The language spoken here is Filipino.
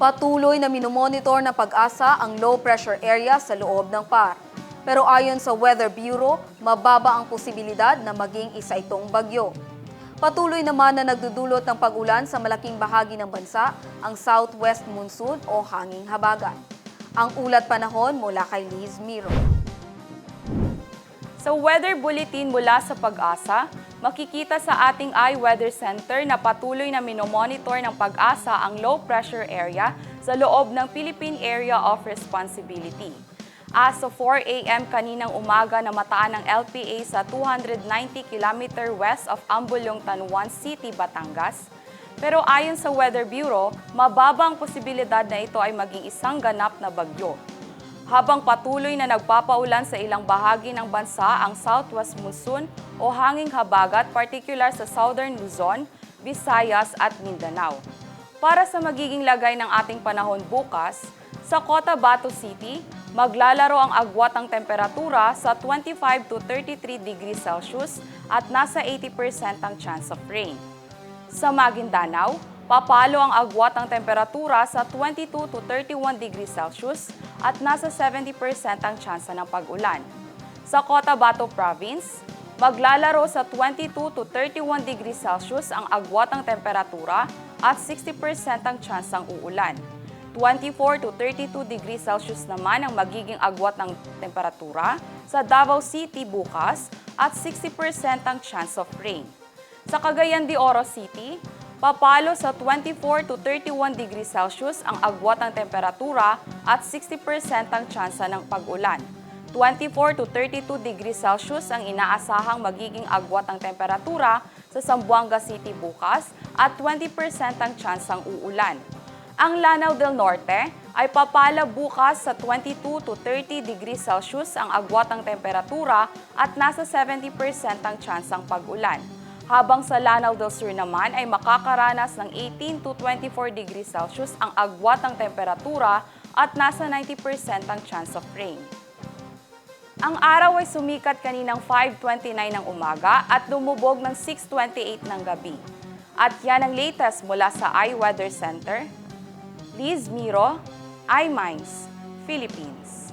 Patuloy na minomonitor ng pag-asa ang low pressure area sa loob ng PAR. Pero ayon sa Weather Bureau, mababa ang posibilidad na maging isa itong bagyo. Patuloy naman na nagdudulot ng pag-ulan sa malaking bahagi ng bansa ang southwest monsoon o hanging habagat. Ang ulat panahon mula kay Liz Miro. Sa weather bulletin mula sa pag-asa, makikita sa ating iWeather Center na patuloy na minomonitor ng pag-asa ang low pressure area sa loob ng Philippine Area of Responsibility. As of 4 a.m. kaninang umaga na mataan ng LPA sa 290 km west of Ambulong, Tanuan City, Batangas. Pero ayon sa Weather Bureau, mababa ang posibilidad na ito ay maging isang ganap na bagyo. Habang patuloy na nagpapaulan sa ilang bahagi ng bansa ang southwest monsoon o hanging habagat, particular sa southern Luzon, Visayas at Mindanao. Para sa magiging lagay ng ating panahon bukas, sa Cotabato City, maglalaro ang agwatang temperatura sa 25 to 33 degrees Celsius at nasa 80% ang chance of rain. Sa Maguindanao, papalo ang agwat ang temperatura sa 22 to 31 degrees Celsius at nasa 70% ang tsansa ng pag-ulan. Sa Cotabato Province, maglalaro sa 22 to 31 degrees Celsius ang agwat ang temperatura at 60% ang tsansang uulan. 24 to 32 degrees Celsius naman ang magiging agwat ng temperatura sa Davao City bukas at 60% ang chance of rain. Sa Cagayan de Oro City, papalo sa 24 to 31 degrees Celsius ang agwat ng temperatura at 60% ang tsansa ng pag-ulan. 24 to 32 degrees Celsius ang inaasahang magiging agwat ng temperatura sa Zamboanga City bukas at 20% ang tsansang uulan. Ang Lanao del Norte ay papala bukas sa 22 to 30 degrees Celsius ang agwat ng temperatura at nasa 70% ang tsansang pag-ulan. Habang sa Lanao del Sur naman ay makakaranas ng 18 to 24 degrees Celsius ang agwat ng temperatura at nasa 90% ang chance of rain. Ang araw ay sumikat kaninang 5.29 ng umaga at lumubog ng 6.28 ng gabi. At yan ang latest mula sa iWeather Center. Liz Miro, iMinds, Philippines.